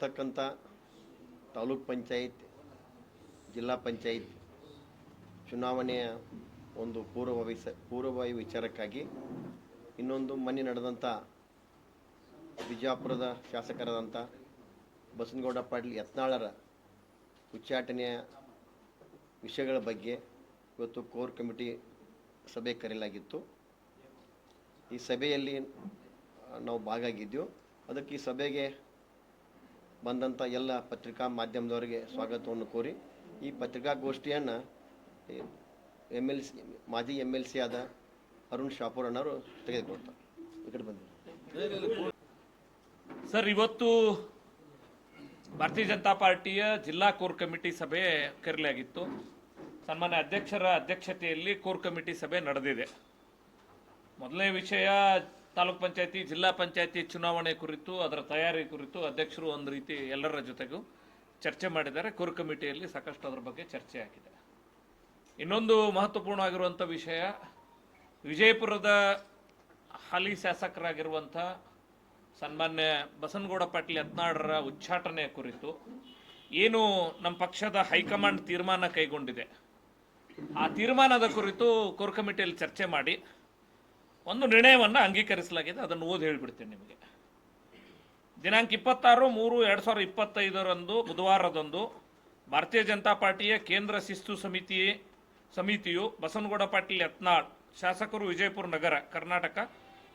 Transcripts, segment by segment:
ಬರ್ತಕ್ಕಂಥ ತಾಲೂಕ್ ಪಂಚಾಯತ್, ಜಿಲ್ಲಾ ಪಂಚಾಯತ್ ಚುನಾವಣೆಯ ಒಂದು ಪೂರ್ವ ಸ ವಿಚಾರಕ್ಕಾಗಿ ಇನ್ನೊಂದು ಮನೆ ನಡೆದಂಥ ಬಿಜಾಪುರದ ಶಾಸಕರಾದಂಥ ಬಸನಗೌಡ ಪಾಟೀಲ್ ಯತ್ನಾಳರ ಉಚ್ಚಾಟನೆಯ ವಿಷಯಗಳ ಬಗ್ಗೆ ಇವತ್ತು ಕೋರ್ ಕಮಿಟಿ ಸಭೆ ಕರೆಯಲಾಗಿತ್ತು. ಈ ಸಭೆಯಲ್ಲಿ ನಾವು ಭಾಗಿಯಾಗಿದ್ದೆವು. ಅದಕ್ಕೆ ಈ ಸಭೆಗೆ ಬಂದಂಥ ಎಲ್ಲ ಪತ್ರಿಕಾ ಮಾಧ್ಯಮದವರಿಗೆ ಸ್ವಾಗತವನ್ನು ಕೋರಿ ಈ ಪತ್ರಿಕಾಗೋಷ್ಠಿಯನ್ನು ಎಂ ಎಲ್ ಸಿ ಮಾಜಿ ಎಂ ಎಲ್ ಸಿ ಆದ ಅರುಣ್ ಶಾಪೂರ್ ಅಣ್ಣವರು ತೆಗೆದುಕೊಳ್ತಾರೆ. ಸರ್, ಇವತ್ತು ಭಾರತೀಯ ಜನತಾ ಪಾರ್ಟಿಯ ಜಿಲ್ಲಾ ಕೋರ್ ಕಮಿಟಿ ಸಭೆ ಕರೆಯಲಾಗಿತ್ತು ಸನ್ಮಾನ್ಯ ಅಧ್ಯಕ್ಷರ ಅಧ್ಯಕ್ಷತೆಯಲ್ಲಿ ಕೋರ್ ಕಮಿಟಿ ಸಭೆ ನಡೆದಿದೆ. ಮೊದಲನೇ ವಿಷಯ ತಾಲೂಕ್ ಪಂಚಾಯತಿ, ಜಿಲ್ಲಾ ಪಂಚಾಯತಿ ಚುನಾವಣೆ ಕುರಿತು, ಅದರ ತಯಾರಿ ಕುರಿತು ಅಧ್ಯಕ್ಷರು ಒಂದು ರೀತಿ ಎಲ್ಲರ ಜೊತೆಗೂ ಚರ್ಚೆ ಮಾಡಿದ್ದಾರೆ. ಕೋರ್ ಕಮಿಟಿಯಲ್ಲಿ ಸಾಕಷ್ಟು ಅದರ ಬಗ್ಗೆ ಚರ್ಚೆ ಆಗಿದೆ. ಇನ್ನೊಂದು ಮಹತ್ವಪೂರ್ಣವಾಗಿರುವಂಥ ವಿಷಯ, ವಿಜಯಪುರದ ಹಾಲಿ ಶಾಸಕರಾಗಿರುವಂಥ ಸನ್ಮಾನ್ಯ ಬಸನಗೌಡ ಪಾಟೀಲ್ ಯತ್ನಾಳರ ಉಚ್ಚಾಟನೆ ಕುರಿತು ಏನು ನಮ್ಮ ಪಕ್ಷದ ಹೈಕಮಾಂಡ್ ತೀರ್ಮಾನ ಕೈಗೊಂಡಿದೆ. ಆ ತೀರ್ಮಾನದ ಕುರಿತು ಕೋರ್ ಕಮಿಟಿಯಲ್ಲಿ ಚರ್ಚೆ ಮಾಡಿ. ಒಂದು ನಿರ್ಣಯವನ್ನು ಅಂಗೀಕರಿಸಲಾಗಿದೆ. ಅದನ್ನು ಓದಿ ಹೇಳಿಬಿಡ್ತೀನಿ ನಿಮಗೆ. ದಿನಾಂಕ ಇಪ್ಪತ್ತಾರು, ಮೂರು, ಎರಡು ಸಾವಿರದ ಇಪ್ಪತ್ತೈದರಂದು, ಬುಧವಾರದಂದು ಭಾರತೀಯ ಜನತಾ ಪಾರ್ಟಿಯ ಕೇಂದ್ರ ಶಿಸ್ತು ಸಮಿತಿ, ಸಮಿತಿಯು ಬಸನಗೌಡ ಪಾಟೀಲ್ ಯತ್ನಾಳ್, ಶಾಸಕರು ವಿಜಯಪುರ ನಗರ, ಕರ್ನಾಟಕ,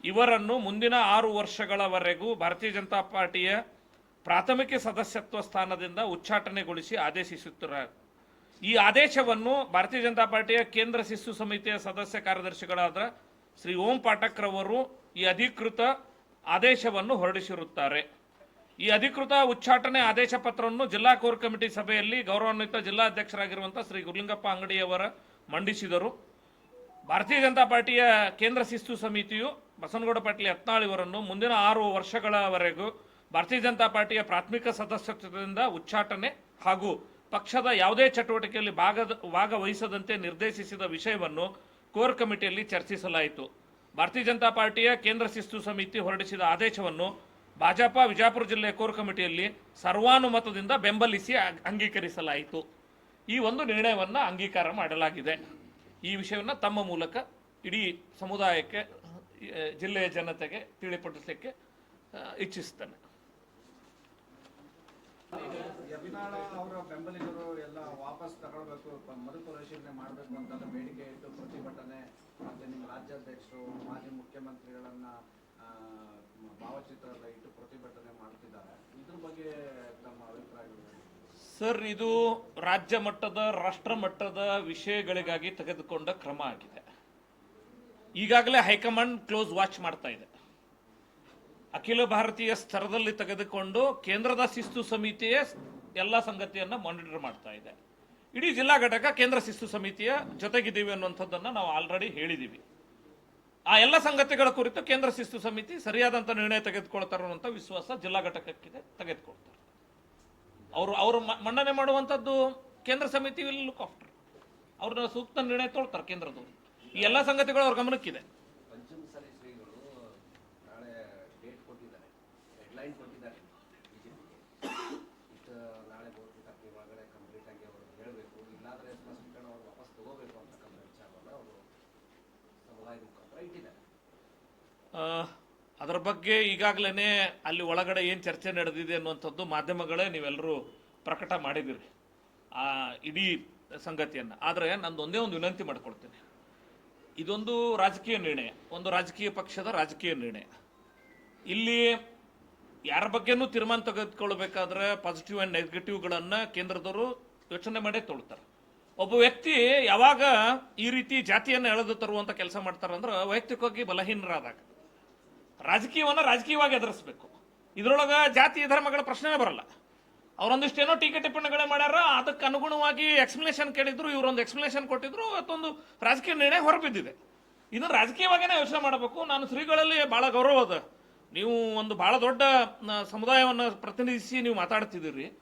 ಇವರನ್ನು ಮುಂದಿನ ಆರು ವರ್ಷಗಳವರೆಗೂ ಭಾರತೀಯ ಜನತಾ ಪಾರ್ಟಿಯ ಪ್ರಾಥಮಿಕ ಸದಸ್ಯತ್ವ ಸ್ಥಾನದಿಂದ ಉಚ್ಚಾಟನೆಗೊಳಿಸಿ ಆದೇಶಿಸುತ್ತಾರೆ, ಈ ಆದೇಶವನ್ನು ಭಾರತೀಯ ಜನತಾ ಪಾರ್ಟಿಯ ಕೇಂದ್ರ ಶಿಸ್ತು ಸಮಿತಿಯ ಸದಸ್ಯ ಕಾರ್ಯದರ್ಶಿಗಳಾದ ಶ್ರೀ ಓಂ ಪಾಠಕ್ರವರು ಈ ಅಧಿಕೃತ ಆದೇಶವನ್ನು ಹೊರಡಿಸಿರುತ್ತಾರೆ. ಈ ಅಧಿಕೃತ ಉಚ್ಚಾಟನೆ ಆದೇಶ ಪತ್ರವನ್ನು ಜಿಲ್ಲಾ ಕೋರ್ ಕಮಿಟಿ ಸಭೆಯಲ್ಲಿ ಗೌರವಾನ್ವಿತ ಜಿಲ್ಲಾಧ್ಯಕ್ಷರಾಗಿರುವಂಥ ಶ್ರೀ ಗುರುಲಿಂಗಪ್ಪ ಅಂಗಡಿಯವರ ಮಂಡಿಸಿದರು. ಭಾರತೀಯ ಜನತಾ ಪಾರ್ಟಿಯ ಕೇಂದ್ರ ಶಿಸ್ತು ಸಮಿತಿಯು ಬಸವನಗೌಡ ಪಾಟೀಲ್ ಯತ್ನಾಳ್ ಇವರನ್ನು ಮುಂದಿನ ಆರು ವರ್ಷಗಳವರೆಗೂ ಭಾರತೀಯ ಜನತಾ ಪಾರ್ಟಿಯ ಪ್ರಾಥಮಿಕ ಸದಸ್ಯತ್ವದಿಂದ ಉಚ್ಚಾಟನೆ ಹಾಗೂ ಪಕ್ಷದ ಯಾವುದೇ ಚಟುವಟಿಕೆಯಲ್ಲಿ ಭಾಗದ, ಭಾಗವಹಿಸದಂತೆ ನಿರ್ದೇಶಿಸಿದ ವಿಷಯವನ್ನು ಕೋರ್ ಕಮಿಟಿಯಲ್ಲಿ ಚರ್ಚಿಸಲಾಯಿತು. ಭಾರತೀಯ ಜನತಾ ಪಾರ್ಟಿಯ ಕೇಂದ್ರ ಶಿಸ್ತು ಸಮಿತಿ ಹೊರಡಿಸಿದ ಆದೇಶವನ್ನು ಭಾಜಪ ವಿಜಾಪುರ ಜಿಲ್ಲೆಯ ಕೋರ್ ಕಮಿಟಿಯಲ್ಲಿ ಸರ್ವಾನುಮತದಿಂದ ಬೆಂಬಲಿಸಿ ಅಂಗೀಕರಿಸಲಾಯಿತು. ಈ ಒಂದು ನಿರ್ಣಯವನ್ನು ಅಂಗೀಕಾರ ಮಾಡಲಾಗಿದೆ. ಈ ವಿಷಯವನ್ನು ತಮ್ಮ ಮೂಲಕ ಇಡೀ ಸಮುದಾಯಕ್ಕೆ ಜಿಲ್ಲೆಯ ಜನತೆಗೆ ತಿಳಿಪಡಿಸಲಿಕ್ಕೆ ಇಚ್ಛಿಸ್ತೇನೆ ಯತ್ನಾಳ ಅವರ ಬೆಂಬಲಿಗರು ಎಲ್ಲ ವಾಪಸ್ ತಗೊಳ್ಬೇಕು ಮರುಪರಿಶೀಲನೆ ಮಾಡಬೇಕು ಅಂತ ಬೇಡಿಕೆ ಇಟ್ಟು ಪ್ರತಿಭಟನೆ ಮತ್ತೆ ನಿಮ್ಮ ರಾಜ್ಯಾಧ್ಯಕ್ಷರು, ಮಾಜಿ ಮುಖ್ಯಮಂತ್ರಿಗಳನ್ನ ಭಾವಚಿತ್ರ ಇಟ್ಟು ಪ್ರತಿಭಟನೆ ಮಾಡ್ತಿದ್ದಾರೆ. ಇದ್ರ ಬಗ್ಗೆ ತಮ್ಮ ಅಭಿಪ್ರಾಯಗಳು ಸರ್, ಇದು ರಾಜ್ಯ ಮಟ್ಟದ, ರಾಷ್ಟ್ರ ಮಟ್ಟದ ವಿಷಯಗಳಿಗಾಗಿ ತೆಗೆದುಕೊಂಡ ಕ್ರಮ ಆಗಿದೆ. ಈಗಾಗಲೇ ಹೈಕಮಾಂಡ್ ಕ್ಲೋಸ್ ವಾಚ್ ಮಾಡ್ತಾ ಇದೆ. ಅಖಿಲ ಭಾರತೀಯ ಸ್ತರದಲ್ಲಿ ತೆಗೆದುಕೊಂಡು ಕೇಂದ್ರದ ಶಿಸ್ತು ಸಮಿತಿಯೇ ಎಲ್ಲ ಸಂಗತಿಯನ್ನ ಮಾನಿಟರ್ ಮಾಡ್ತಾ ಇದೆ. ಇಡೀ ಜಿಲ್ಲಾ ಘಟಕ ಕೇಂದ್ರ ಶಿಸ್ತು ಸಮಿತಿಯ ಜೊತೆಗಿದ್ದೀವಿ ಅನ್ನುವಂಥದ್ದನ್ನು ನಾವು ಆಲ್ರೆಡಿ ಹೇಳಿದ್ದೀವಿ ಆ ಎಲ್ಲ ಸಂಗತಿಗಳ ಕುರಿತು ಕೇಂದ್ರ ಶಿಸ್ತು ಸಮಿತಿ ಸರಿಯಾದಂಥ ನಿರ್ಣಯ ತೆಗೆದುಕೊಳ್ತಾರೆ ಅನ್ನುವಂಥ ವಿಶ್ವಾಸ ಜಿಲ್ಲಾ ಘಟಕಕ್ಕೆ ತೆಗೆದುಕೊಳ್ತಾರೆ. ಅವರು ಅವರು ಮನ್ನಣೆ ಮಾಡುವಂಥದ್ದು ಕೇಂದ್ರ ಸಮಿತಿ ವಿಲ್ ಲುಕ್ ಆಫ್ಟರ್ ಅವ್ರನ್ನ ಸೂಕ್ತ ನಿರ್ಣಯ ತೊಳ್ತಾರೆ ಕೇಂದ್ರದವರು. ಈ ಎಲ್ಲ ಸಂಗತಿಗಳು ಅವ್ರ ಗಮನಕ್ಕಿದೆ ಪಂಚಮಸಾಲಿ ಶ್ರೀಗಳು ನಾಳೆ ಡೇಟ್ ಕೊಟ್ಟಿದ್ದಾರೆ ಡೆಡ್ಲೈನ್ ಕೊಟ್ಟಿದ್ದಾರೆ ಬಿಜೆಪಿಗೆ ಇಷ್ಟು ನಾಳೆ ಮೂರು ತಾರೀಕಿನ ಒಳಗಡೆ ಕಂಪ್ಲೀಟ್ ಆಗಿ ಅವರು ಹೇಳಬೇಕು ಇಲ್ಲಾಂದ್ರೆ ಸ್ಪಷ್ಟೀಕರಣ ಅವರು ವಾಪಸ್ ತಗೋಬೇಕು ಅಂತಕ್ಕಂಥ ವಿಚಾರವನ್ನು ಅವರು ಸಮುದಾಯದ ಮುಖಾಂತರ ಇಟ್ಟಿದ್ದಾರೆ ಆ, ಅದರ ಬಗ್ಗೆ ಈಗಾಗಲೇ ಅಲ್ಲಿ ಒಳಗಡೆ ಏನು ಚರ್ಚೆ ನಡೆದಿದೆ ಅನ್ನುವಂಥದ್ದು ಮಾಧ್ಯಮಗಳೇ ನೀವೆಲ್ಲರೂ ಪ್ರಕಟ ಮಾಡಿದಿರಿ. ಆ, ಇಡೀ ಸಂಗತಿಯನ್ನು. ಆದರೆ ನಂದು ಒಂದೇ ಒಂದು ವಿನಂತಿ ಮಾಡ್ಕೊಳ್ತೀನಿ. ಇದೊಂದು ರಾಜಕೀಯ ನಿರ್ಣಯ, ಒಂದು ರಾಜಕೀಯ ಪಕ್ಷದ ರಾಜಕೀಯ ನಿರ್ಣಯ. ಇಲ್ಲಿ ಯಾರ ಬಗ್ಗೆನೂ ತೀರ್ಮಾನ ತೆಗೆದುಕೊಳ್ಬೇಕಾದ್ರೆ ಪಾಸಿಟಿವ್ ಆ್ಯಂಡ್ ನೆಗೆಟಿವ್ಗಳನ್ನು ಕೇಂದ್ರದವರು ಯೋಚನೆ ಮಾಡೇ ತೊಳ್ತಾರೆ. ಒಬ್ಬ ವ್ಯಕ್ತಿ ಯಾವಾಗ ಈ ರೀತಿ ಜಾತಿಯನ್ನು ಎಳೆದು ತರುವಂಥ ಕೆಲಸ ಮಾಡ್ತಾರೆ ಅಂದ್ರೆ ವೈಯಕ್ತಿಕವಾಗಿ ಬಲಹೀನರಾದಾಗ. ರಾಜಕೀಯವನ್ನ ರಾಜಕೀಯವಾಗಿ ಎದುರಿಸ್ಬೇಕು. ಇದರೊಳಗೆ ಜಾತಿ ಧರ್ಮಗಳ ಪ್ರಶ್ನೆ ಬರಲ್ಲ. ಅವರೊಂದಿಷ್ಟು ಏನೋ ಟೀಕೆ ಟಿಪ್ಪಣಿಗಳೇ ಮಾಡ್ಯಾರ, ಅದಕ್ಕೆ ಅನುಗುಣವಾಗಿ ಎಕ್ಸ್ಪ್ಲನೇಷನ್ ಕೇಳಿದ್ರು, ಇವರೊಂದು ಎಕ್ಸ್ಪ್ಲನೇಷನ್ ಕೊಟ್ಟಿದ್ರು ಅದೊಂದು ರಾಜಕೀಯ ನಿರ್ಣಯ ಹೊರಬಿದ್ದಿದೆ. ಇದನ್ನು ರಾಜಕೀಯವಾಗಿಯೇ ಯೋಚನೆ ಮಾಡಬೇಕು. ನಾನು ಶ್ರೀಗಳಲ್ಲಿ ಬಹಳ ಗೌರವ ಅದ. ನೀವು ಒಂದು ಬಹಳ ದೊಡ್ಡ ಸಮುದಾಯವನ್ನು ಪ್ರತಿನಿಧಿಸಿ ನೀವು ಮಾತಾಡ್ತಿದ್ದೀರಿ.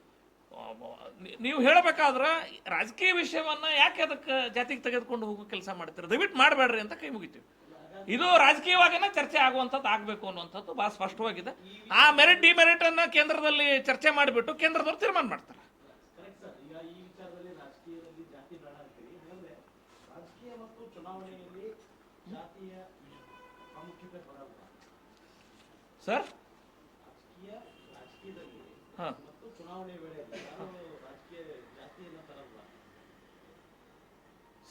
ನೀವು ಹೇಳಬೇಕಾದ್ರೆ, ರಾಜಕೀಯ ವಿಷಯವನ್ನು ಯಾಕೆ ಅದಕ್ಕೆ ಜಾತಿಗೆ ತೆಗೆದುಕೊಂಡು ಹೋಗೋ ಕೆಲಸ ಮಾಡ್ತೀರಿ? ದಯವಿಟ್ಟು ಮಾಡಬೇಡ್ರಿ ಅಂತ ಕೈ ಮುಗಿತೀವಿ. ಇದು ರಾಜಕೀಯವಾಗಿನ ಚರ್ಚೆ ಆಗುವಂಥದ್ದು ಆಗಬೇಕು ಅನ್ನುವಂಥದ್ದು ಬಹಳ ಸ್ಪಷ್ಟವಾಗಿದೆ. ಆ ಮೆರಿಟ್ ಡಿಮೆರಿಟ್ ಅನ್ನ ಕೇಂದ್ರದಲ್ಲಿ ಚರ್ಚೆ ಮಾಡಿಬಿಟ್ಟು ಕೇಂದ್ರದವರು ತೀರ್ಮಾನ ಮಾಡ್ತಾರೆ. ಸರ್ ಹಾ.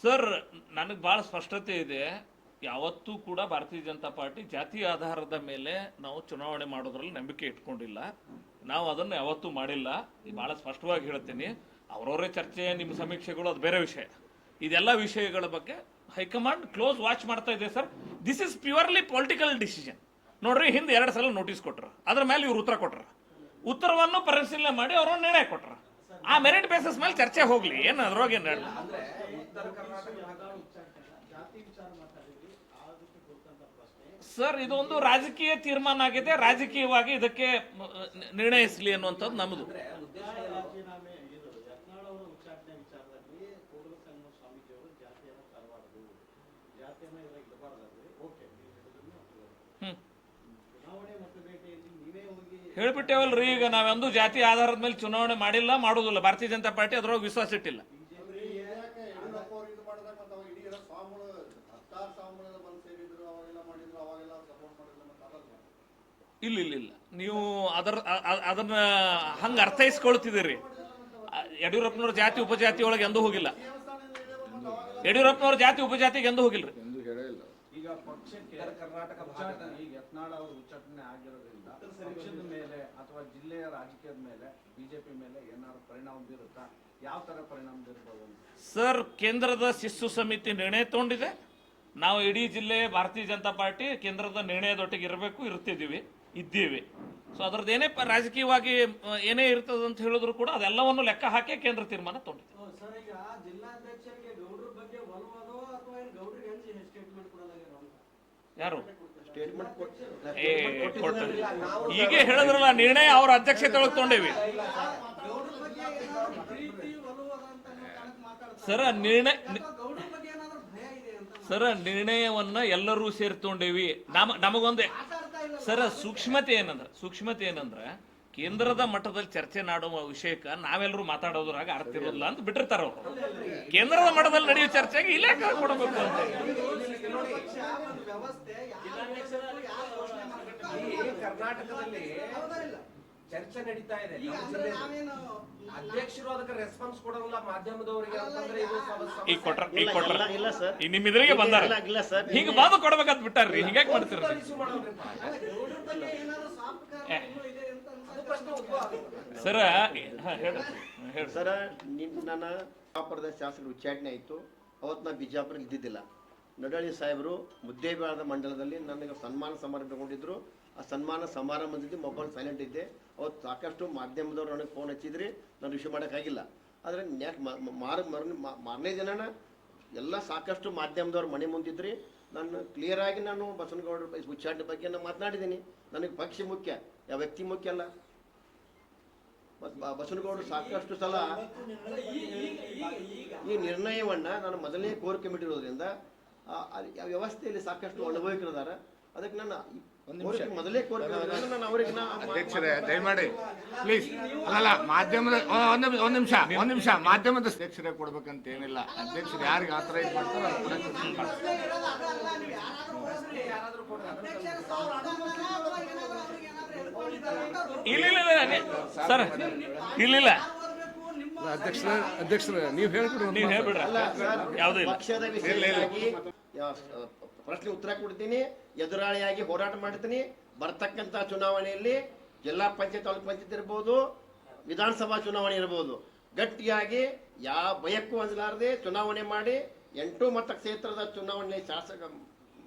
ಸರ್ ನನಗೆ ಭಾಳ ಸ್ಪಷ್ಟತೆ ಇದೆ. ಯಾವತ್ತೂ ಕೂಡ ಭಾರತೀಯ ಜನತಾ ಪಾರ್ಟಿ ಜಾತಿ ಆಧಾರದ ಮೇಲೆ ನಾವು ಚುನಾವಣೆ ಮಾಡೋದ್ರಲ್ಲಿ ನಂಬಿಕೆ ಇಟ್ಕೊಂಡಿಲ್ಲ. ನಾವು ಅದನ್ನು ಯಾವತ್ತೂ ಮಾಡಿಲ್ಲ. ಭಾಳ ಸ್ಪಷ್ಟವಾಗಿ ಹೇಳ್ತೀನಿ. ಅವರವರೇ ಚರ್ಚೆ, ನಿಮ್ಮ ಸಮೀಕ್ಷೆಗಳು, ಅದು ಬೇರೆ ವಿಷಯ. ಇದೆಲ್ಲ ವಿಷಯಗಳ ಬಗ್ಗೆ ಹೈಕಮಾಂಡ್ ಕ್ಲೋಸ್ ವಾಚ್ ಮಾಡ್ತಾ ಇದೆ sir. This is purely political decision ನೋಡ್ರಿ, ಹಿಂದೆ ಎರಡು ಸಲ ನೋಟಿಸ್ ಕೊಟ್ಟರು ಅದ್ರ ಮೇಲೆ ಇವ್ರು ಉತ್ತರ ಕೊಟ್ಟರು ಉತ್ತರವನ್ನು ಪರಿಶೀಲನೆ ಮಾಡಿ ಅವ್ರ ನಿರ್ಣಯ ಕೊಟ್ಟರು ಆ ಮೆರಿಟ್ ಬೇಸಿಸ್ ಮೇಲೆ ಚರ್ಚೆ ಹೋಗ್ಲಿ. ಏನು ಅದ್ರೊಳಗೆ ಏನು ಹೇಳಲ್ಲ ಅಂದ್ರೆ ಉತ್ತರ ಕರ್ನಾಟಕ ಭಾಗ ಜಾತಿ ವಿಚಾರ ಮಾತಾಡಿದ್ರಿ ಅದಕ್ಕೆ ಗೊತ್ತಂತ ಪ್ರಶ್ನೆ ಸರ್ ಇದೊಂದು ರಾಜಕೀಯ ತೀರ್ಮಾನ ಆಗಿದೆ. ರಾಜಕೀಯವಾಗಿ ಇದಕ್ಕೆ ನಿರ್ಣಯಿಸಲಿ ಅನ್ನುವಂಥದ್ದು ನಮ್ಮದು ಹೇಳ್ಬಿಟ್ಟೇವಲ್ರಿ ಈಗ ನಾವೆಂದು ಜಾತಿ ಆಧಾರದ ಮೇಲೆ ಚುನಾವಣೆ ಮಾಡಿಲ್ಲ ಮಾಡೋದಿಲ್ಲ ಭಾರತೀಯ ಜನತಾ ಪಾರ್ಟಿ ಅದರೊಳಗೆ ವಿಶ್ವಾಸ ಇಟ್ಟಿಲ್ಲ ಯಡಿಯೂರಪ್ಪ ಅವ್ರು ಇದು ಮಾಡಿದಾಗ ಮತ್ತೆ ಅವಾಗ ಇಡೀ ಎಲ್ಲ ಸ್ವಾಮಿಗಳು ಹತ್ತಾರು ಸ್ವಾಮಿಗಳೆಲ್ಲ ಬಂದು ಸೇರಿದ್ರು ಅವಾಗೆಲ್ಲ ಮಾಡಿದ್ರು ಅವಾಗೆಲ್ಲ ಸಪೋರ್ಟ್ ಮಾಡಿದ್ರು ಮತ್ತೆ ಅದಲ್ಲ ಇಲ್ಲ ಇಲ್ಲ ಇಲ್ಲ. ನೀವು ಅದರ ಅದನ್ನ ಹಂಗೆ ಅರ್ಥೈಸ್ಕೊಳ್ತಿದ್ದೀರಿ. ಯಡಿಯೂರಪ್ಪನವ್ರ ಜಾತಿ ಉಪಜಾತಿ ಒಳಗೆ ಎಂದೂ ಹೋಗಿಲ್ಲ. ಯಡಿಯೂರಪ್ಪನವ್ರ ಜಾತಿ ಉಪಜಾತಿಗೆ ಎಂದೂ ಹೋಗಿಲ್ರಿ. ಎಂದು ಹೇಳೇ ಇಲ್ಲ. ಈಗ ಪಕ್ಷಕ್ಕೆ ಕರ್ನಾಟಕ ಭಾಗದ ಈಗ ಯತ್ನಾಳ್ ಅವರು ಉಚ್ಚಾಟನೆ ಆಗಿರೋದ್ರಿಂದ ಪಕ್ಷದ ಮೇಲೆ ಅಥವಾ ಜಿಲ್ಲೆಯ ರಾಜಕೀಯದ ಮೇಲೆ ಬಿಜೆಪಿ ಮೇಲೆ ಏನಾದ್ರು ಪರಿಣಾಮ ಬೀರುತ್ತಾ? ಯಾವ ತರ ಪರಿಣಾಮ ಬೀರ್ಬೋದು ಸರ್ ಕೇಂದ್ರದ ಶಿಸ್ತು ಸಮಿತಿ ನಿರ್ಣಯ ತಗೊಂಡಿದೆ. ನಾವು ಇಡೀ ಜಿಲ್ಲೆ ಭಾರತೀಯ ಜನತಾ ಪಾರ್ಟಿ ಕೇಂದ್ರದ ನಿರ್ಣಯದೊಟ್ಟಿಗೆ ಇರಬೇಕು ಇರ್ತಿದ್ದೀವಿ. ಇದ್ದೀವಿ. ಸೊ ಅದರದ್ದೇನೇ ಏನೇ ಪ- ರಾಜಕೀಯವಾಗಿ ಏನೇ ಇರ್ತದೆ ಅಂತ ಹೇಳಿದ್ರು ಕೂಡ ಅದೆಲ್ಲವನ್ನು ಲೆಕ್ಕ ಹಾಕಿ ಕೇಂದ್ರ ತೀರ್ಮಾನ ತಗೊಂಡಿದೆ ಸರ್ ಈಗ ಜಿಲ್ಲಾಧ್ಯಕ್ಷರಿಗೆ ಗೌಡ್ರ ಬಗ್ಗೆ ಒಲವಾದೋ ಅಥವಾ ಏನು ಗೌಡ್ರಿಗೆ ಹಂಚಿ ಸ್ಟೇಟ್ಮೆಂಟ್ ಕೊಡಲಾಗ್ಯಾರ ಅಂತ ಯಾರು? ಈಗ ಹೇಳಿದ್ರಲ್ಲ ನಿರ್ಣಯ ಅವ್ರ ಅಧ್ಯಕ್ಷತೆ ಒಳಗೆ ತಗೊಂಡೇವಿ. ಸರ್ ಬಗ್ಗೆ ಸರ್, ನಿರ್ಣಯವನ್ನ ಎಲ್ಲರೂ ಸೇರಿ ತಗೊಂಡೇವಿ ನಮ, ನಮಗೊಂದೇ. ಸರ, ಸೂಕ್ಷ್ಮತೆ ಏನಂದ್ರೆ ಸೂಕ್ಷ್ಮತೆ ಏನಂದ್ರೆ, ಕೇಂದ್ರದ ಮಟ್ಟದಲ್ಲಿ ಚರ್ಚೆ ಮಾಡುವ ವಿಷಯಕ್ಕೆ ನಾವೆಲ್ಲರೂ ಮಾತಾಡೋದ್ರಾಗ ಅರ್ಥ ಇರೋದಿಲ್ಲ ಅಂತ ಬಿಟ್ಟಿರ್ತಾರ ಅವರು. ಕೇಂದ್ರದ ಮಟ್ಟದಲ್ಲಿ ನಡೆಯುವ ಚರ್ಚೆಗೆ ಇಲ್ಲೇ ಕೊಡಬೇಕು ಅಂತ. ಕರ್ನಾಟಕದಲ್ಲಿ ಚರ್ಚೆ ನಡೀತಾ ಇದೆ. ಈಗ ನಮ್ಮ ಅಂದ್ರೆ ನಾವೇನು ಅಧ್ಯಕ್ಷರು ಅದಕ್ಕೆ ರೆಸ್ಪಾನ್ಸ್ ಕೊಡೋಲ್ಲ ಮಾಧ್ಯಮದವರಿಗೆ ಅಂತಂದ್ರೆ ಇದು ಸಮಸ್ಯೆ ಈಗ ಕೊಟ್ರ ಈಗ ಇಲ್ಲ, ಕೊಟ್ರ ಇಲ್ಲ, ಇಲ್ಲ ಸರ್. ಈಗ ನಿಮ್ ಇದ್ರಿಗೆ ಬಂದಾರ. ಇಲ್ಲ, ಇಲ್ಲ ಸರ್. ಹಿಂಗ ಬಂದು ಕೊಡ್ಬೇಕಂತ ಬಿಟ್ಟಾರ್ರಿ. ಹಿಂಗ್ಯಾಕ್ ಮಾಡ್ತೀರಿ ಇಶ್ಯೂ ಮಾಡೋದ್ರಿಪ್ಪ. ಗೌಡ್ರ ಬಗ್ಗೆ ಏನಾದ್ರು ಸಾಫ್ಟ್ ಕಾರ್ಯ ಇನ್ನೂ ಇದೆ ಅಂತ ಅದು ಪ್ರಶ್ನೆ ಅನ್ಸುತ್ತೆ. ಉದ್ಭವ ಆಗುತ್ತೆ. ಸರ ಹಾ, ಹೇಳ್ರಿ. ಹೇಳ್ರಿ. ಸರ ನಿನ್ ನನ್ನ ಬಿಜಾಪುರದ ಶಾಸಕರು ಉಚ್ಚಾಟನೆ ಆಯ್ತು. ಅವತ್ತು ನಾ ಬಿಜಾಪುರ ಇದ್ದಿದ್ದಿಲ್ಲ. ನಡಳಿ ಸಾಹೇಬರು ಮುದ್ದೇಬೇಳದ ಮಂಡಲದಲ್ಲಿ ನನಗೆ ಸನ್ಮಾನ ಸಮಾರಂಭ ತಗೊಂಡಿದ್ರು. ಆ ಸನ್ಮಾನ ಸಮಾರಂಭದಲ್ಲಿ ಮೊಬೈಲ್ ಸೈಲೆಂಟ್ ಇದ್ದೆ. ಅವತ್ತು ಸಾಕಷ್ಟು ಮಾಧ್ಯಮದವ್ರು ನನಗೆ ಫೋನ್ ಹಚ್ಚಿದ್ರಿ ನಾನು ವಿಷಯ ಮಾಡೋಕ್ಕಾಗಿಲ್ಲ. ಆದರೆ ನೆಕ್ಸ್ಟ್ ಮಾರ ಮಾರನೇ ದಿನನ ಎಲ್ಲ ಸಾಕಷ್ಟು ಮಾಧ್ಯಮದವ್ರು ಮನೆ ಮುಂದಿದ್ರಿ. ನಾನು ಕ್ಲಿಯರ್ ಆಗಿ ನಾನು ಬಸವನಗೌಡರ ಉಚ್ಚಾಟನೆ ಬಗ್ಗೆ ನಾನು ಮಾತನಾಡಿದ್ದೀನಿ ನನಗೆ ಪಕ್ಷ ಮುಖ್ಯ ಯಾವ ವ್ಯಕ್ತಿ ಮುಖ್ಯ ಅಲ್ಲ. ಮತ್ತು ಬಸವನಗೌಡರು ಸಾಕಷ್ಟು ಸಲ ಈ ನಿರ್ಣಯವನ್ನ ನಾನು ಮೊದಲನೇ ಕೋರ್ ಕಮಿಟಿ ಇರೋದ್ರಿಂದ ಆ, ವ್ಯವಸ್ಥೆಯಲ್ಲಿ ಸಾಕಷ್ಟು ಅನುಭವಿಕರಿದಾರ. ಅದಕ್ಕೆ ನಾನು ಮೊದಲೇ ಅವರಿಗೆ ಅಧ್ಯಕ್ಷರೇ ದಯಮಾಡಿ ಪ್ಲೀಸ್ ಅಲ್ಲಲ್ಲ ಮಾಧ್ಯಮದ ಒಂದ್ ನಿಮಿಷ ಒಂದ್ ನಿಮಿಷ ಒಂದ್ ನಿಮಿಷ. ಮಾಧ್ಯಮದ ಅಧ್ಯಕ್ಷರೇ ಕೊಡ್ಬೇಕಂತ ಏನಿಲ್ಲ. ಅಧ್ಯಕ್ಷರು ಯಾರಿಗೆ ಆಥರೈಸ್ ಮಾಡ್ತಾರೋ ಇಲ್ಲ ಇಲ್ಲ ಇಲ್ಲ ಸರ್ ನಿಮ್ಮ ಅಧ್ಯಕ್ಷರ ಅಧ್ಯಕ್ಷರ ನೀವು ಹೇಳ್ಬಿಡ್ರಿ ನೀವ್ ಹೇಳ್ಬಿಡ್ರಿ. ಯಾವುದೂ ಇಲ್ಲ. ಪಕ್ಷದ ಪ್ರಶ್ನೆ ಉತ್ತರ ಕೊಡ್ತೀನಿ. ಎದುರಾಳಿಯಾಗಿ ಹೋರಾಟ ಮಾಡ್ತೀನಿ. ಬರ್ತಕ್ಕಂಥ ಚುನಾವಣೆಯಲ್ಲಿ ಜಿಲ್ಲಾ ಪಂಚಾಯತ್ ತಾಲೂಕು ಪಂಚಾಯತ್ ಇರ್ಬೋದು ವಿಧಾನಸಭಾ ಚುನಾವಣೆ ಇರ್ಬೋದು. ಗಟ್ಟಿಯಾಗಿ ಯಾವ ಭಯಕ್ಕೂ ಅಂಜಲಾರದೆ ಚುನಾವಣೆ ಮಾಡಿ ಎಂಟು ಮತ ಕ್ಷೇತ್ರದ ಚುನಾವಣೆ ಶಾಸಕ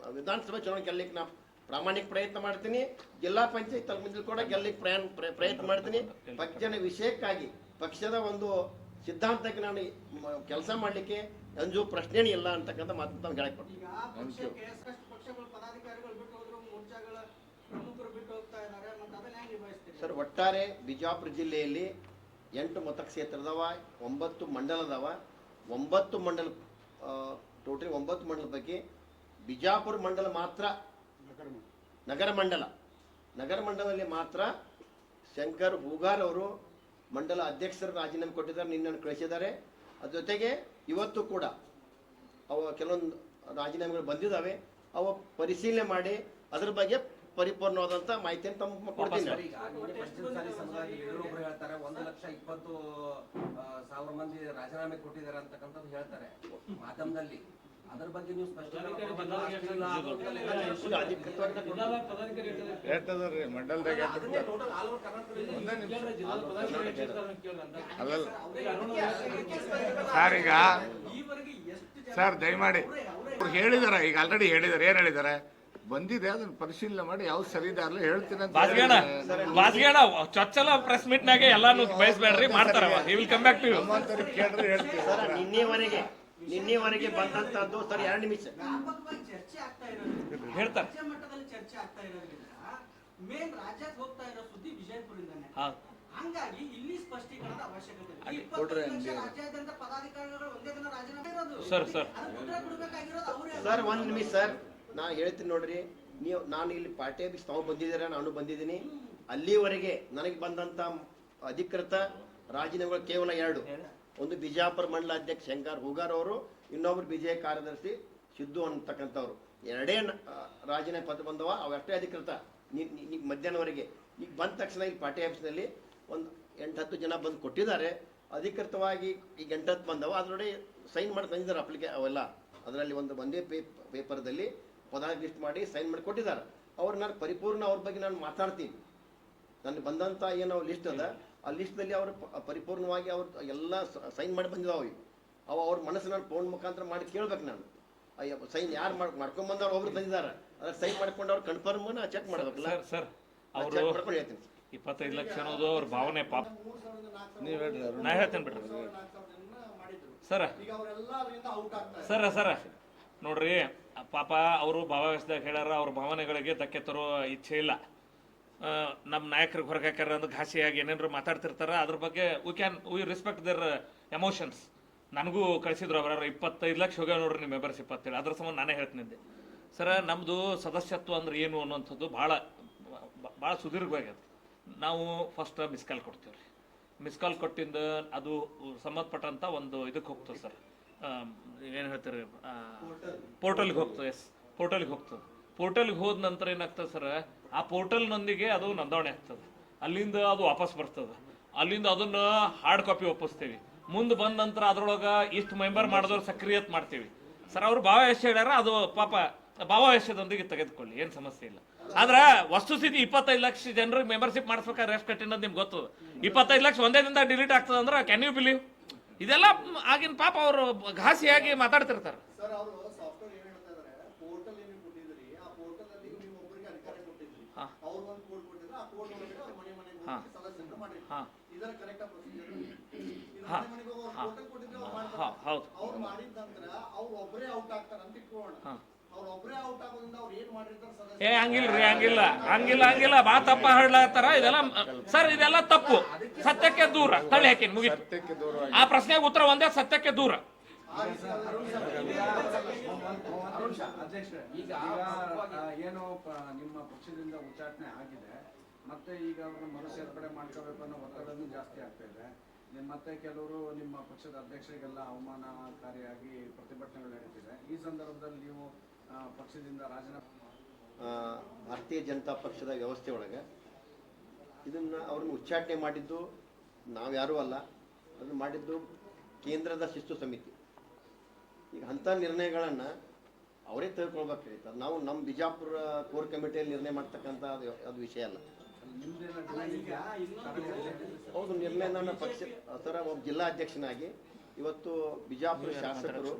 ವಿಧಾನಸಭೆ ಚುನಾವಣೆ ಗೆಲ್ಲಕ್ಕೆ ನಾ ಪ್ರಾಮಾಣಿಕ ಪ್ರಯತ್ನ ಮಾಡ್ತೀನಿ. ಜಿಲ್ಲಾ ಪಂಚಾಯತ್ ತಾಲೂಕು ಕೂಡ ಗೆಲ್ಲಕ್ಕೆ ಪ್ರಯಾಣ ಪ್ರ- ಪ್ರಯತ್ನ ಮಾಡ್ತೀನಿ. ಪಕ್ಷದ ವಿಷಯಕ್ಕಾಗಿ ಪಕ್ಷದ ಒಂದು ಸಿದ್ಧಾಂತಕ್ಕೆ ನಾನು ಕೆಲಸ ಮಾಡಲಿಕ್ಕೆ ಅಂಜು ಪ್ರಶ್ನೆನೇ ಇಲ್ಲ ಅಂತಕ್ಕಂಥ ಮಾತು ತಾವು ಪಕ್ಷಗಳ, ಪದಾಧಿಕಾರಿಗಳು ಬಿಟ್ಟು ಹೋದ್ರು, ಮೋರ್ಚಾಗಳ ಪ್ರಮುಖರು ಬಿಟ್ಟು ಹೋಗ್ತಾ ಇದ್ದಾರೆ, ಮತ್ತೆ ಅದನ್ನ ಹೆಂಗ್ ನಿಭಾಯಿಸ್ತೀರಿ? ಸರ್, ಒಟ್ಟಾರೆ ಬಿಜಾಪುರ ಜಿಲ್ಲೆಯಲ್ಲಿ ಎಂಟು ಮತಕ್ಷೇತ್ರದವ, ಒಂಬತ್ತು ಮಂಡಲದವ, ಒಂಬತ್ತು ಮಂಡಲ ಟೋಟಲಿ ಒಂಬತ್ತು ಮಂಡಲ ಬಗ್ಗೆ ಬಿಜಾಪುರ ಮಂಡಲ ಮಾತ್ರ ನಗರ ಮಂಡಲ. ನಗರ ಮಂಡಲದಲ್ಲಿ ಮಾತ್ರ ಶಂಕರ್ ಹೂಗಾರ್ ಅವರು ಮಂಡಲ ಅಧ್ಯಕ್ಷರು ರಾಜೀನಾಮೆ ಕೊಟ್ಟಿದ್ದಾರೆ, ನಿನ್ನನ್ನು ಕಳಿಸಿದ್ದಾರೆ. ಅದ್ರ ಜೊತೆಗೆ ಇವತ್ತು ಕೂಡ ಅವ ಕೆಲವೊಂದು ರಾಜೀನಾಮೆಗಳು ಬಂದಿದ್ದಾವೆ. ಅವ ಪರಿಶೀಲನೆ ಮಾಡಿ ಅದ್ರ ಬಗ್ಗೆ ಪರಿಪೂರ್ಣವಾದಂತ ಮಾಹಿತಿಯನ್ನು ತಮ್ಮ ಕೊಡ್ತೀನಿ. ಹೇಳ್ತಾರೆ ಒಂದು ಲಕ್ಷ ಇಪ್ಪತ್ತು ಸಾವಿರ ಮಂದಿ ರಾಜೀನಾಮೆ ಕೊಟ್ಟಿದ್ದಾರೆ ಅಂತಕ್ಕಂಥದ್ದು ಹೇಳ್ತಾರೆ. ಮಾಧ್ಯಮದಲ್ಲಿ. ಅದ್ರ ಬಗ್ಗೆ ನೀವು ಸ್ಪಷ್ಟವಾಗಿ ಮಂಡಲದಾಗ ಅಲ್ಲಲ್ಲ ಸರ್ ಈಗ ಸರ್ ದಯಮಾಡಿ. ಅವ್ರು ಹೇಳಿದಾರೆ ಈಗ ಆಲ್ರೆಡಿ ಹೇಳಿದಾರೆ ಏನ್ ಹೇಳಿದಾರೆ ಬಂದಿದೆ ಅದನ್ನ ಪರಿಶೀಲನೆ ಮಾಡಿ ಯಾವ್ದು ಸರಿ ಇದೆ ಅಲ್ಲ ಹೇಳ್ತೀನಿ ಅಂತ ಬಾಸ್ಗೇಣ. ಬಾಸ್ಗೇಣ ಚೊಚ್ಚಲ ಪ್ರೆಸ್ ಮೀಟ್ ನಾಗೆ ಎಲ್ಲಾನು ಬಯಸ್ಬೇಡ್ರಿ ಮಾಡ್ತಾರ he will come back to you ನಮ್ಮಂತವ್ರಿಗೆ ಕೇಳ್ರಿ ಹೇಳ್ತೀವಿ ಸರ್ ನಿನ್ನೆವರೆಗೆ ನಿನ್ನೆವರೆಗೆ ಬಂದಂತದ್ದು ಸರ್ ಎರಡು ನಿಮಿಷ ಚರ್ಚೆ ಆಗ್ತಾ ಇರೋದ್ರಿಂದ ಹೇಳ್ತಾರೆ. ರಾಜ್ಯ ಮಟ್ಟದಲ್ಲಿ ಚರ್ಚೆ ಆಗ್ತಾ ಇರೋದ್ರಿಂದ ಮೇನ್ ರಾಜ್ಯಕ್ಕೆ ಹೋಗ್ತಾ ಇರೋ ಸುದ್ದಿ ವಿಜಯಪುರದಿಂದಾನೆ ಹಾ. ಹಂಗಾಗಿ ಇಲ್ಲಿ ಸ್ಪಷ್ಟೀಕರಣದ ಅವಶ್ಯಕತೆ ಇದೆ. ಇಪ್ಪತ್ತೈದು ಲಕ್ಷ ರಾಜ್ಯಾದ್ಯಂತ ಪದಾಧಿಕಾರಿಗಳು ಒಂದೇ ದಿನ ರಾಜೀನಾಮೆ ಇರೋದು. Sir, sir. ಅದಕ್ಕೆ ಉತ್ತರ ಕೊಡ್ಬೇಕಾಗಿರೋದು ಅವರೇ ಸರ್ ಒಂದು ನಿಮಿಷ ಸರ್. ನಾ ಹೇಳ್ತೀನಿ ನೋಡ್ರಿ. ನೀವು ನಾನು ಇಲ್ಲಿ ಪಾರ್ಟಿ ಆಫೀಸ್ ತಾವು ಬಂದಿದ್ದೀರಾ? ನಾನು ಬಂದಿದ್ದೀನಿ. ಅಲ್ಲಿವರೆಗೆ ನನಗೆ ಬಂದಂತ ಅಧಿಕೃತ ರಾಜೀನಾಮೆಗಳು ಕೇವಲ ಎರಡು. ಒಂದು ಬಿಜಾಪುರ ಮಂಡಲ ಅಧ್ಯಕ್ಷ ಶಂಕರ್ ಹೂಗಾರ್ ಅವರು ಇನ್ನೊಬ್ರು ಬಿಜೆಪಿ ಕಾರ್ಯದರ್ಶಿ ಸಿದ್ದು ಅಂತಕ್ಕಂಥವ್ರು. ಎರಡೇ ನ- ಆ, ರಾಜೀನಾಮೆ ಪತ್ರ ಬಂದವ ಅವಷ್ಟೇ ಅಧಿಕೃತ. ನಿ- ನಿ- ನಿ- ಮಧ್ಯಾಹ್ನವರೆಗೆ. ಈಗ ಬಂದ ತಕ್ಷಣ ಇಲ್ಲಿ ಪಾರ್ಟಿ ಆಫೀಸ್ನಲ್ಲಿ ಒಂದು ಎಂಟು ಹತ್ತು ಜನ ಬಂದು ಕೊಟ್ಟಿದ್ದಾರೆ. ಅಧಿಕೃತವಾಗಿ ಈಗ ಎಂಟತ್ತು ಬಂದವ. ಅದರೊಳಗೆ ಸೈನ್ ಮಾಡಿ ತಂದಿದ್ದಾರೆ ಅಪ್ಲಿಕೇ ಅವೆಲ್ಲ. ಅದರಲ್ಲಿ ಒಂದು ಒಂದೇ ಪೇಪ್ ಪೇಪರ್ದಲ್ಲಿ ಪದಾರ್ಥ ಲಿಸ್ಟ್ ಮಾಡಿ ಸೈನ್ ಮಾಡಿ ಕೊಟ್ಟಿದ್ದಾರೆ. ಅವ್ರು ನಾನು ಪರಿಪೂರ್ಣ ಅವ್ರ ಬಗ್ಗೆ ನಾನು ಮಾತಾಡ್ತೀನಿ. ನನಗೆ ಬಂದಂಥ ಏನೋ ಲಿಸ್ಟ್ ಅದ. ಆ ಲಿಸ್ಟ್ನಲ್ಲಿ ಅವರು ಪರಿಪೂರ್ಣವಾಗಿ ಅವ್ರು ಎಲ್ಲ ಸೈನ್ ಮಾಡಿ ಬಂದಿದ್ದಾವೆ. ಅವ ಅವ್ರ ಮನಸ್ಸು ನಾನು ಫೋನ್ ಮುಖಾಂತರ ಮಾಡಿ ಕೇಳ್ಬೇಕು ನಾನು. ಅಯ್ಯಪ್ಪ ಸೈನ್ ಯಾರು ಮಾಡಿ ಮಾಡ್ಕೊಂಬಂದವ್ರು ಒಬ್ರು ತಂದಿದ್ದಾರೆ. ಅದ್ರ ಸೈನ್ ಮಾಡ್ಕೊಂಡು ಅವ್ರು ಕನ್ಫರ್ಮ್ ನಾ ಚೆಕ್ ಮಾಡ್ಬೇಕಲ್ಲ. ಸರ್ ಮಾಡ್ಕೊಂಡು ಹೇಳ್ತೀನಿ. ಇಪ್ಪತ್ತೈದು ಲಕ್ಷ ಅನ್ನೋದು ಅವ್ರ ಭಾವನೆ ಪಾಪ. ನೀವು ಹೇಳ್ರಿ ಅರುಣ್. ನಾ ಹೇಳ್ತೇನೆ ಬಿಡ್ರಿ. ಸರ. ಸರ ಸರ. ನೋಡ್ರಿ ಪಾಪ ಅವರು ಭಾವಾವೇಶದಾಗ ಹೇಳ್ಯಾರ ಅವ್ರ ಭಾವನೆಗಳಿಗೆ ಧಕ್ಕೆ ತರೋ ಇಚ್ಛೆ ಇಲ್ಲ. ನಮ್ಮ ನಾಯಕರಿಗೆ ಹೊರಗೆ ಹಾಕ್ಯಾರ ಅಂದ್ರೆ ಘಾಸಿಯಾಗಿ ಏನೇನಾರು ಮಾತಾಡ್ತಿರ್ತಾರ ಅದ್ರ ಬಗ್ಗೆ we can we respect their emotions ನನಗೂ ಕಳಿಸಿದ್ರು ಅವರ ಇಪ್ಪತ್ತೈದು ಲಕ್ಷ ಹೋಗ್ಯಾವ ನೋಡ್ರಿ ನಿಮ್ಮ ಮೆಂಬರ್ಸ್ ಇಪ್ಪತ್ತೇಳು. ಅದ್ರ ಸಂಬಂಧ ನಾನೇ ಹೇಳ್ತೀನಿ ಸರ ನಮ್ಮದು ಸದಸ್ಯತ್ವ ಅಂದ್ರೆ ಏನು ಅನ್ನುವಂಥದ್ದು ಭಾಳ ಭಾಳ ಸುದೀರ್ಘವಾಗ್ಯದ ನಾವು ಫಸ್ಟ್ ಮಿಸ್ ಕಾಲ್ ಕೊಡ್ತೀವಿ ರೀ ಮಿಸ್ ಕಾಲ್ ಕೊಟ್ಟಿಂದ ಅದು ಸಂಬಂಧಪಟ್ಟಂಥ ಒಂದು ಇದಕ್ಕೆ ಹೋಗ್ತದೆ ಸರ್. ಏನು ಹೇಳ್ತಾರೆ ಪೋರ್ಟಲ್ಗೆ ಹೋಗ್ತದೆ ಎಸ್ ಪೋರ್ಟಲ್ಗೆ ಹೋಗ್ತದೆ. ಪೋರ್ಟಲ್ಗೆ ಹೋದ ನಂತರ ಏನಾಗ್ತದೆ ಸರ್, ಆ ಪೋರ್ಟಲ್ನೊಂದಿಗೆ ಅದು ನೋಂದಣಿ ಆಗ್ತದೆ. ಅಲ್ಲಿಂದ ಅದು ವಾಪಸ್ ಬರ್ತದೆ. ಅಲ್ಲಿಂದ ಅದನ್ನು ಹಾರ್ಡ್ ಕಾಪಿ ಒಪ್ಪಿಸ್ತೀವಿ. ಮುಂದೆ ಬಂದ ನಂತರ ಅದ್ರೊಳಗೆ ಇಷ್ಟು ಮೆಂಬರ್ ಮಾಡಿದವ್ರು ಸಕ್ರಿಯತ್ ಮಾಡ್ತೀವಿ. ಸರ್, ಅವ್ರು ಭಾವಾವೇಶ ಹೇಳ್ಯಾರ, ಅದು ಪಾಪ ಭಾವಾವೇಶದೊಂದಿಗೆ ತೆಗೆದುಕೊಳ್ಳಿ, ಏನು ಸಮಸ್ಯೆ ಇಲ್ಲ. ಆದ್ರೆ ವಸ್ತುಸ್ಥಿತಿ ಇಪ್ಪತ್ತೈದು ಲಕ್ಷ ಜನರಿಗೆ ಮೆಂಬರ್ಶಿಪ್ ಮಾಡಿಸ್ಬೇಕಾದ್ರೆ ಎಷ್ಟು ಕಟ್ಟಿನ ನಿಮ್ಗೆ ಗೊತ್ತು. ಇಪ್ಪತ್ತೈದು ಲಕ್ಷ ಒಂದೇ ದಿನದ ಡಿಲೀಟ್ ಆಗ್ತದೆ ಅಂದ್ರೆ ಕ್ಯಾನ್ ಯು ಬಿಲೀವ್ ಇದೆಲ್ಲ ಆಗಿನ ಪಾಪ ಅವರು ಘಾಸಿಯಾಗಿ ಮಾತಾಡ್ತಿರ್ತಾರೆ. ಹೌದು. ಏ ಹಂಗಿಲ್ರಿ ಹಂಗಿಲ್ಲ. ಹಂಗಿಲ್ಲ ಹಂಗಿಲ್ಲ. ಬಾ ತಪ್ಪ ಹಳ್ಳತ್ತಾರ ಇದೆಲ್ಲ ಸರ್ ಇದೆಲ್ಲ ತಪ್ಪು. ಸತ್ಯಕ್ಕೆ ದೂರ. ತಳ್ಳಿ ಹಾಕಿನಿ ಮುಗಿತು. ಆ ಪ್ರಶ್ನೆಗೆ ಉತ್ತರ ಒಂದೇ ಸತ್ಯಕ್ಕೆ ದೂರ. ಅರುಣ್ ಶಾ, ಅಧ್ಯಕ್ಷರೇ ಈಗ ಏನು ನಿಮ್ಮ ಪಕ್ಷದಿಂದ ಉಚ್ಚಾಟನೆ ಆಗಿದೆ. ಮತ್ತೆ ಈಗ ಅವ್ರನ್ನ ಮರು ಸೇರ್ಪಡೆ ಮಾಡ್ಕೋಬೇಕು ಅನ್ನೋ ಒತ್ತಡನೂ ಜಾಸ್ತಿ ಆಗ್ತಾ ಇದೆ. ಮತ್ತೆ ಕೆಲವರು ನಿಮ್ಮ ಪಕ್ಷದ ಅಧ್ಯಕ್ಷರಿಗೆಲ್ಲ ಅವಮಾನಕಾರಿಯಾಗಿ ಪ್ರತಿಭಟನೆಗಳು ನಡೀತಿದೆ. ಈ ಸಂದರ್ಭದಲ್ಲಿ ನೀವು ಪಕ್ಷದಿಂದ ರಾಜೀನಾಮೆ ಆ, ಭಾರತೀಯ ಜನತಾ ಪಕ್ಷದ ವ್ಯವಸ್ಥೆ ಒಳಗೆ ಇದನ್ನು ಅವ್ರನ್ನ ಉಚ್ಚಾಟನೆ ಮಾಡಿದ್ದು ನಾವ್ಯಾರೂ ಅಲ್ಲ. ಅದನ್ನು ಮಾಡಿದ್ದು ಕೇಂದ್ರದ ಶಿಸ್ತು ಸಮಿತಿ. ಈಗ ಅಂಥ ನಿರ್ಣಯಗಳನ್ನು ಅವರೇ ತೆಗೆದುಕೊಳ್ಬೇಕಾಗಿತ್ತು ನಾವು ನಮ್ಮ ಬಿಜಾಪುರ ಕೋರ್ ಕಮಿಟಿಯಲ್ಲಿ ನಿರ್ಣಯ ಮಾಡ್ತಕ್ಕಂಥ ಅದು ಅದು ವಿಷಯ ಅಲ್ಲ. ಹೌದು ನಿರ್ಣಯ ನನ್ನ ಪಕ್ಷ ಸರ ಒಬ್ಬ ಜಿಲ್ಲಾ ಅಧ್ಯಕ್ಷನಾಗಿ ಇವತ್ತು ಬಿಜಾಪುರ ಶಾಸಕರು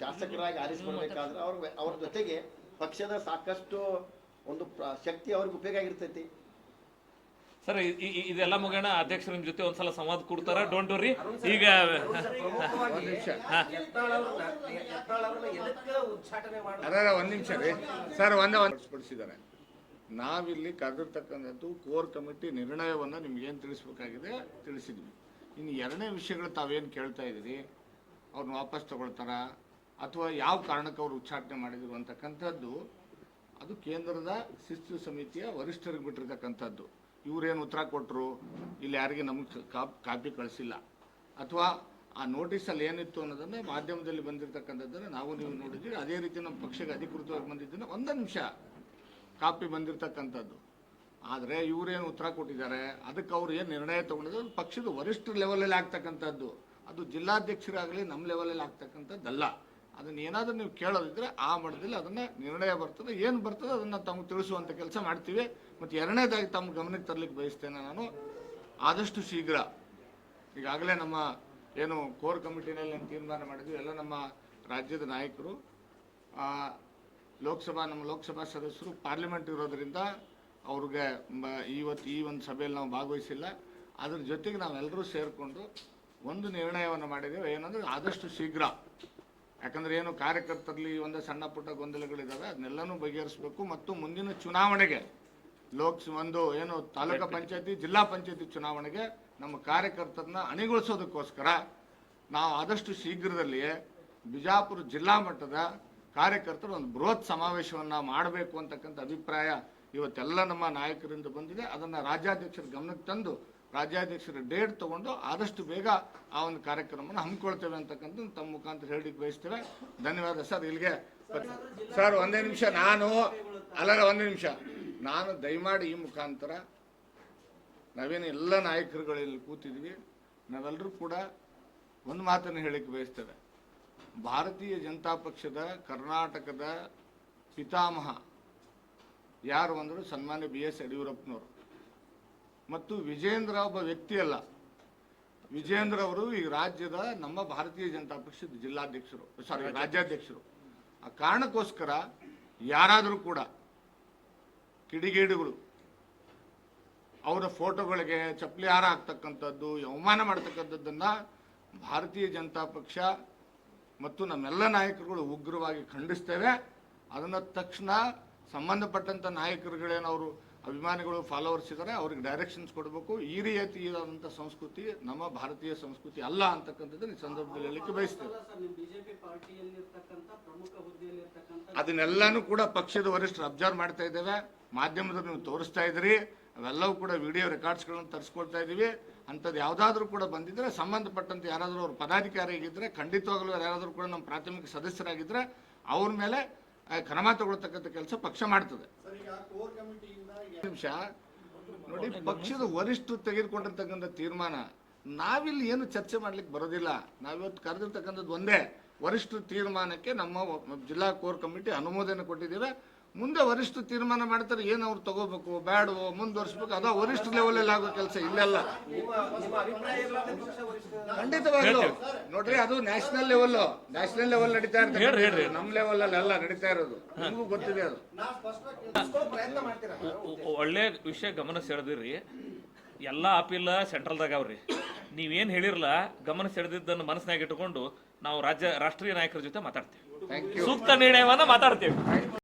ಶಾಸಕರಾಗಿ ಆರಿಸಿಕೊಳ್ಬೇಕಾದ್ರೆ ಅವ್ರ ಅವ್ರ ಜೊತೆಗೆ ಪಕ್ಷದ ಸಾಕಷ್ಟು ಒಂದು ಪ್ರ- ಶಕ್ತಿ ಅವ್ರಿಗೆ ಉಪಯೋಗ ಆಗಿರ್ತೈತಿ. ಸರ್ ಇದೆಲ್ಲ ಮುಗಿಯೋಣ. ಅಧ್ಯಕ್ಷರ ನಿಮ್ ಜೊತೆ ಒಂದ್ಸಲ ಸಂವಾದ ಕೊಡ್ತಾರ. ಡೋಂಟ್ ವರಿ ಈಗ ಒಂದ್ ನಿಮಿಷ. ರೀ ಸರ್ ಒಂದೇ ನಾವಿಲ್ಲಿ ಕರೆದಿರ್ತಕ್ಕಂಥದ್ದು ಕೋರ್ ಕಮಿಟಿ ನಿರ್ಣಯವನ್ನ ನಿಮ್ಗೇನು ತಿಳಿಸ್ಬೇಕಾಗಿದೆ? ತಿಳಿಸಿದ್ವಿ. ಇನ್ನು ಎರಡನೇ ವಿಷಯಗಳು ತಾವೇನು ಕೇಳ್ತಾ ಇದ್ದೀರಿ? ಅವ್ರನ್ನ ವಾಪಸ್ ತಗೊಳ್ತಾರ? ಅಥವಾ ಯಾವ ಕಾರಣಕ್ಕೆ ಅವರು ಉಚ್ಚಾಟನೆ ಮಾಡಿದರು ಅಂತಕ್ಕಂಥದ್ದು, ಅದು ಕೇಂದ್ರದ ಶಿಸ್ತು ಸಮಿತಿಯ ವರಿಷ್ಠರಿಗೆ ಬಿಟ್ಟಿರ್ತಕ್ಕಂಥದ್ದು. ಇವ್ರೇನು ಉತ್ತರ ಕೊಟ್ಟರು ಇಲ್ಲಿ ಯಾರಿಗೆ ನಮಗೆ ಕಾಪಿ ಕಳಿಸಿಲ್ಲ. ಅಥವಾ ಆ ನೋಟಿಸಲ್ಲಿ ಏನಿತ್ತು ಅನ್ನೋದನ್ನ ಮಾಧ್ಯಮದಲ್ಲಿ ಬಂದಿರತಕ್ಕಂಥದ್ದನ್ನು ನಾವು ನೀವು ನೋಡಿದ್ದೀವಿ ಅದೇ ರೀತಿ ನಮ್ಮ ಪಕ್ಷಕ್ಕೆ ಅಧಿಕೃತವಾಗಿ ಬಂದಿದ್ದನ್ನು ಒಂದು ನಿಮಿಷ ಕಾಪಿ ಬಂದಿರತಕ್ಕಂಥದ್ದು. ಆದರೆ ಇವರೇನು ಉತ್ತರ ಕೊಟ್ಟಿದ್ದಾರೆ, ಅದಕ್ಕೆ ಅವ್ರು ಏನು ನಿರ್ಣಯ ತಗೊಂಡಿದ್ರು ಪಕ್ಷದ ವರಿಷ್ಠ ಲೆವೆಲಲ್ಲಿ ಆಗ್ತಕ್ಕಂಥದ್ದು. ಅದು ಜಿಲ್ಲಾಧ್ಯಕ್ಷರಾಗಲಿ ನಮ್ಮ ಲೆವೆಲಲ್ಲಿ ಆಗ್ತಕ್ಕಂಥದ್ದಲ್ಲ. ಅದನ್ನ ಏನಾದರೂ ನೀವು ಕೇಳೋದಿದ್ರೆ ಆ ಮಟ್ಟದಲ್ಲಿ ಅದನ್ನ ನಿರ್ಣಯ ಬರ್ತದೆ. ಏನು ಬರ್ತದೆ ಅದನ್ನ ತಮ್ಗೆ ತಿಳಿಸುವಂಥ ಕೆಲಸ ಮಾಡ್ತೀವಿ. ಮತ್ತು ಎರಡನೇದಾಗಿ ತಮ್ಮ ಗಮನಕ್ಕೆ ತರಲಿಕ್ಕೆ ಬಯಸ್ತೇನೆ ನಾನು. ಆದಷ್ಟು ಶೀಘ್ರ, ಈಗಾಗಲೇ ನಮ್ಮ ಏನು ಕೋರ್ ಕಮಿಟಿನಲ್ಲಿ ನಾನು ತೀರ್ಮಾನ ಮಾಡಿದ್ವಿ. ಎಲ್ಲ ನಮ್ಮ ರಾಜ್ಯದ ನಾಯಕರು ಲೋಕಸಭಾ, ನಮ್ಮ ಲೋಕಸಭಾ ಸದಸ್ಯರು ಪಾರ್ಲಿಮೆಂಟ್ ಇರೋದರಿಂದ ಅವ್ರಿಗೆ ಇವತ್ತು ಈ ಒಂದು ಸಭೆಯಲ್ಲಿ ನಾವು ಭಾಗವಹಿಸಿಲ್ಲ. ಅದ್ರ ಜೊತೆಗೆ ನಾವೆಲ್ಲರೂ ಸೇರಿಕೊಂಡು ಒಂದು ನಿರ್ಣಯವನ್ನು ಮಾಡಿದ್ದೇವೆ. ಏನಂದ್ರೆ ಆದಷ್ಟು ಶೀಘ್ರ ಯಾಕಂದ್ರೆ ಏನು ಕಾರ್ಯಕರ್ತರಲ್ಲಿ ಒಂದು ಸಣ್ಣ ಪುಟ್ಟ ಗೊಂದಲಗಳಿದ್ದಾವೆ ಅದನ್ನೆಲ್ಲನೂ ಬಗೆಹರಿಸಬೇಕು. ಮತ್ತು ಮುಂದಿನ ಚುನಾವಣೆಗೆ ಲೋಕ್ಸ್ ಒಂದು ಏನು ತಾಲೂಕಾ ಪಂಚಾಯತಿ ಜಿಲ್ಲಾ ಪಂಚಾಯತಿ ಚುನಾವಣೆಗೆ ನಮ್ಮ ಕಾರ್ಯಕರ್ತರನ್ನ ಅಣಿಗೊಳಿಸೋದಕ್ಕೋಸ್ಕರ ನಾವು ಆದಷ್ಟು ಶೀಘ್ರದಲ್ಲಿಯೇ ಬಿಜಾಪುರ ಜಿಲ್ಲಾ ಮಟ್ಟದ ಕಾರ್ಯಕರ್ತರು ಒಂದು ಬೃಹತ್ ಸಮಾವೇಶವನ್ನ ಮಾಡಬೇಕು ಅಂತಕ್ಕಂಥ ಅಭಿಪ್ರಾಯ ಇವತ್ತೆಲ್ಲ ನಮ್ಮ ನಾಯಕರಿಂದ ಬಂದಿದೆ. ಅದನ್ನ ರಾಜ್ಯಾಧ್ಯಕ್ಷರ ಗಮನಕ್ಕೆ ತಂದು ರಾಜ್ಯಾಧ್ಯಕ್ಷರ ಡೇಟ್ ತಗೊಂಡು ಆದಷ್ಟು ಬೇಗ ಆ ಒಂದು ಕಾರ್ಯಕ್ರಮವನ್ನು ಹಮ್ಮಿಕೊಳ್ತೇವೆ ಅಂತಕ್ಕಂಥ ತಮ್ಮ ಮುಖಾಂತರ ಹೇಳಿಕ್ಕೆ ಬಯಸ್ತೇವೆ. ಧನ್ಯವಾದ ಸರ್, ಇಲ್ಲಿಗೆ ಸರ್, ಒಂದೇ ನಿಮಿಷ, ನಾನು ಅಲ್ಲ ಒಂದೇ ನಿಮಿಷ. ನಾನು ದಯಮಾಡಿ ಈ ಮುಖಾಂತರ ನಾವೇನು ಎಲ್ಲ ನಾಯಕರುಗಳು ಇಲ್ಲಿ ಕೂತಿದ್ವಿ. ನಾವೆಲ್ಲರೂ ಕೂಡ ಒಂದು ಮಾತನ್ನು ಹೇಳಿಕ್ಕೆ ಬಯಸ್ತೇವೆ. ಭಾರತೀಯ ಜನತಾ ಪಕ್ಷದ, ಕರ್ನಾಟಕದ ಪಿತಾಮಹ ಯಾರು ಅಂದರು ಸನ್ಮಾನ್ಯ ಬಿ ಎಸ್ ಯಡಿಯೂರಪ್ಪನವರು. ಮತ್ತು ವಿಜೇಂದ್ರ ಒಬ್ಬ ವ್ಯಕ್ತಿ ಅಲ್ಲ ವಿಜೇಂದ್ರ ಅವರು ಈ ರಾಜ್ಯದ ನಮ್ಮ ಭಾರತೀಯ ಜನತಾ ಪಕ್ಷದ ಜಿಲ್ಲಾಧ್ಯಕ್ಷರು ಸಾರಿ ರಾಜ್ಯಾಧ್ಯಕ್ಷರು. ಆ ಕಾರಣಕ್ಕೋಸ್ಕರ ಯಾರಾದರೂ ಕೂಡ ಕಿಡಿಗೇಡುಗಳು ಅವರ ಫೋಟೋಗಳಿಗೆ ಚಪ್ಪಲಿ ಹಾರ ಹಾಕ್ತಕ್ಕಂಥದ್ದು ಅವಮಾನ ಮಾಡ್ತಕ್ಕಂಥದ್ದನ್ನು ಭಾರತೀಯ ಜನತಾ ಪಕ್ಷ ಮತ್ತು ನಮ್ಮೆಲ್ಲ ನಾಯಕರುಗಳು ಉಗ್ರವಾಗಿ ಖಂಡಿಸ್ತೇವೆ. ಅದನ್ನು ತಕ್ಷಣ ಸಂಬಂಧಪಟ್ಟಂಥ ನಾಯಕರುಗಳೇನವರು ಅವರು ಅಭಿಮಾನಿಗಳು ಫಾಲೋವರ್ಸ್ ಇದ್ದಾರೆ ಅವ್ರಿಗೆ ಡೈರೆಕ್ಷನ್ಸ್ ಕೊಡಬೇಕು. ಈ ರೀತಿ ಇರೋದಂಥ ಸಂಸ್ಕೃತಿ ನಮ್ಮ ಭಾರತೀಯ ಸಂಸ್ಕೃತಿ ಅಲ್ಲ ಅಂತಕ್ಕಂಥದ್ದು ಈ ಸಂದರ್ಭದಲ್ಲಿ ಹೇಳಲಿಕ್ಕೆ ಬಯಸ್ತೇವೆ. ಅದನ್ನೆಲ್ಲನೂ ಕೂಡ ಪಕ್ಷದ ವರಿಷ್ಠರು ಅಬ್ಸರ್ವ್ ಮಾಡ್ತಾ ಇದ್ದೇವೆ. ಮಾಧ್ಯಮದಲ್ಲಿ ನೀವು ತೋರಿಸ್ತಾ ಇದ್ರಿ ಅವೆಲ್ಲವೂ ಕೂಡ ವಿಡಿಯೋ ರೆಕಾರ್ಡ್ಸ್ಗಳನ್ನು ತರಿಸ್ಕೊಳ್ತಾ ಇದ್ದೀವಿ. ಅಂಥದ್ದು ಯಾವುದಾದ್ರೂ ಕೂಡ ಬಂದಿದ್ರೆ ಸಂಬಂಧಪಟ್ಟಂತೆ ಯಾರಾದರೂ ಅವ್ರ ಪದಾಧಿಕಾರಿ ಆಗಿದ್ದರೆ ಖಂಡಿತವಾಗಲೂ ಯಾರಾದರೂ ಕೂಡ ನಮ್ಮ ಪ್ರಾಥಮಿಕ ಸದಸ್ಯರಾಗಿದ್ದರೆ ಅವ್ರ ಮೇಲೆ ಕ್ರಮ ತಗೊಳ್ತಕ್ಕಂಥ ಕೆಲಸ ಪಕ್ಷ ಮಾಡ್ತದೆ. ನಿಮಿಷ. ನೋಡಿ, ಪಕ್ಷದ ವರಿಷ್ಠರು ತೆಗೆದುಕೊಂಡಿರ್ತಕ್ಕಂಥ ತೀರ್ಮಾನ, ನಾವಿಲ್ಲಿ ಏನು ಚರ್ಚೆ ಮಾಡ್ಲಿಕ್ಕೆ ಬರೋದಿಲ್ಲ. ನಾವಿವತ್ತು ಕರೆದಿರ್ತಕ್ಕಂಥದ್ದು ಒಂದೇ ವರಿಷ್ಠ ತೀರ್ಮಾನಕ್ಕೆ ನಮ್ಮ ಜಿಲ್ಲಾ ಕೋರ್ ಕಮಿಟಿ ಅನುಮೋದನೆ ಕೊಟ್ಟಿದ್ದೇವೆ. ಮುಂದೆ ವರಿಷ್ಠ ತೀರ್ಮಾನ ಮಾಡ್ತಾರೆ ಏನು ಅವ್ರು ತಗೋಬೇಕು ಬೇಡವೋ ಮುಂದುವರಿಸ್ಬೇಕು ಅದ ವರಿಷ್ಠ ಲೆವೆಲ್ ಆಗೋ ಕೆಲಸ ಇಲ್ಲೆಲ್ಲ. ಖಂಡಿತವಾಗ್ಲು. ನೋಡ್ರಿ ಅದು ನ್ಯಾಷನಲ್ ಲೆವೆಲ್ ನ್ಯಾಷನಲ್ ಲೆವೆಲ್ ನಡೀತಾ. ಇರ್ತದೆ. ನಮ್ಮ ಲೆವೆಲ್ ಅಲ್ಲಿ ಎಲ್ಲ ನಡೀತಾ ಇರೋದು. ನಿಮಗೂ ಗೊತ್ತಿದೆ ಅದು. ಒಳ್ಳೆ ವಿಷಯ ಗಮನ ಸೆಳೆದಿರಿ ಎಲ್ಲ ಸೆಂಟ್ರಲ್ ಸೆಂಟ್ರಲ್ದಾಗ ಅವ್ರಿ. ನೀವೇನು ಹೇಳಿರಲ್ಲ ಗಮನ ಸೆಳೆದಿದ್ದನ್ನು ಮನಸ್ಸಿನಾಗ ಇಟ್ಟುಕೊಂಡು ನಾವು ರಾಜ್ಯ ರಾಷ್ಟ್ರೀಯ ನಾಯಕರ ಜೊತೆ ಮಾತಾಡ್ತೀವಿ. ಸೂಕ್ತ ನಿರ್ಣಯವನ್ನ ಮಾತಾಡ್ತೀವಿ.